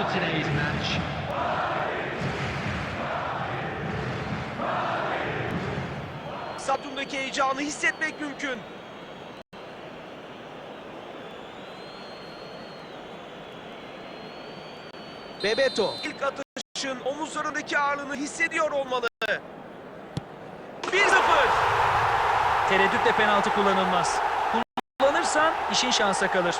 to today's match. Stadyumdaki heyecanı hissetmek mümkün. Bebeto ilk atışın omuzlarındaki ağırlığını hissediyor olmalı. 1-0. Tereddütle penaltı kullanılmaz. Kullanırsan işin şansa kalır.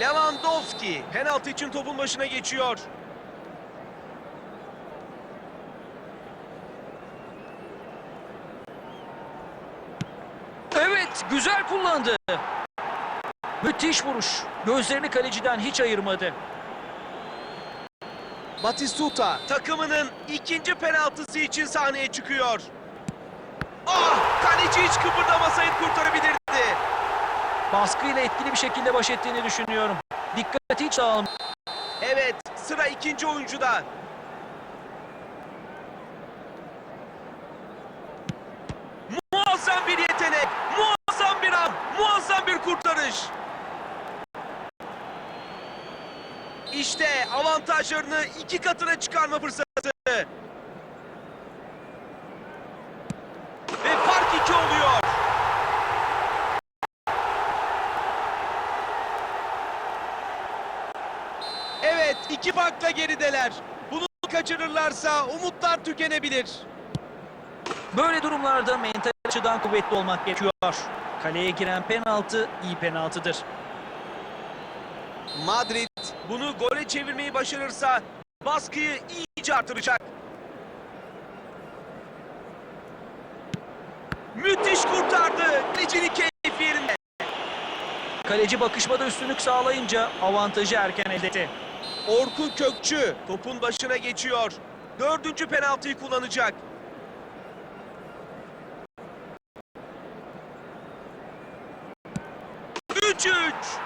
Lewandowski penaltı için topun başına geçiyor. Evet, güzel kullandı. Müthiş vuruş. Gözlerini kaleciden hiç ayırmadı. Batistuta takımının ikinci penaltısı için sahneye çıkıyor. Ah! Kaleci hiç kıpırdamasaydı. Baskıyla etkili bir şekilde baş ettiğini düşünüyorum. Dikkati hiç dağılmadı. Evet, sıra ikinci oyuncuda. Muazzam bir yetenek, muazzam bir an, muazzam bir kurtarış. İşte avantajlarını iki katına çıkarma fırsatı. Ve fark iki oluyor. Evet, iki farkla gerideler. Bunu kaçırırlarsa umutlar tükenebilir. Böyle durumlarda mental açıdan kuvvetli olmak gerekiyor. Kaleye giren penaltı iyi penaltıdır. Madrid bunu gole çevirmeyi başarırsa baskıyı iyice artıracak. Müthiş kurtardı. Kalecinin keyfi yerinde. Kaleci bakışmada üstünlük sağlayınca avantajı erken elde etti. Orkun Kökçü topun başına geçiyor. Dördüncü penaltıyı kullanacak. Üç üç.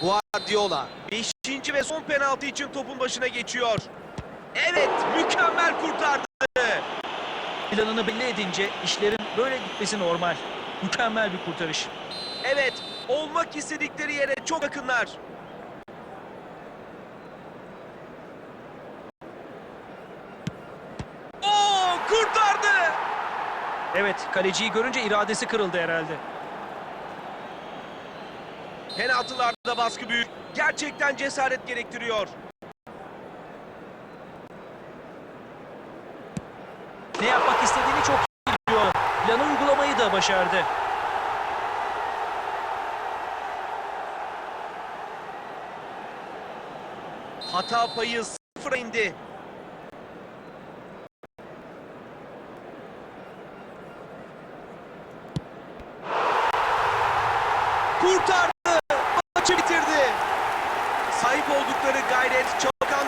Guardiola beşinci ve son penaltı için topun başına geçiyor. Evet mükemmel kurtardı. Planını belli edince işlerin böyle gitmesi normal. Mükemmel bir kurtarış. Evet, olmak istedikleri yere çok yakınlar. Oo, kurtardı. Evet, kaleciyi görünce iradesi kırıldı herhalde. Penaltılarda baskı büyük. Gerçekten cesaret gerektiriyor. Ne yapmak istediğini çok iyi biliyor. Planı atmayı da başardı. Hata payı sıfıra indi. Kurtardı. Maçı bitirdi. Sahip oldukları gayret çok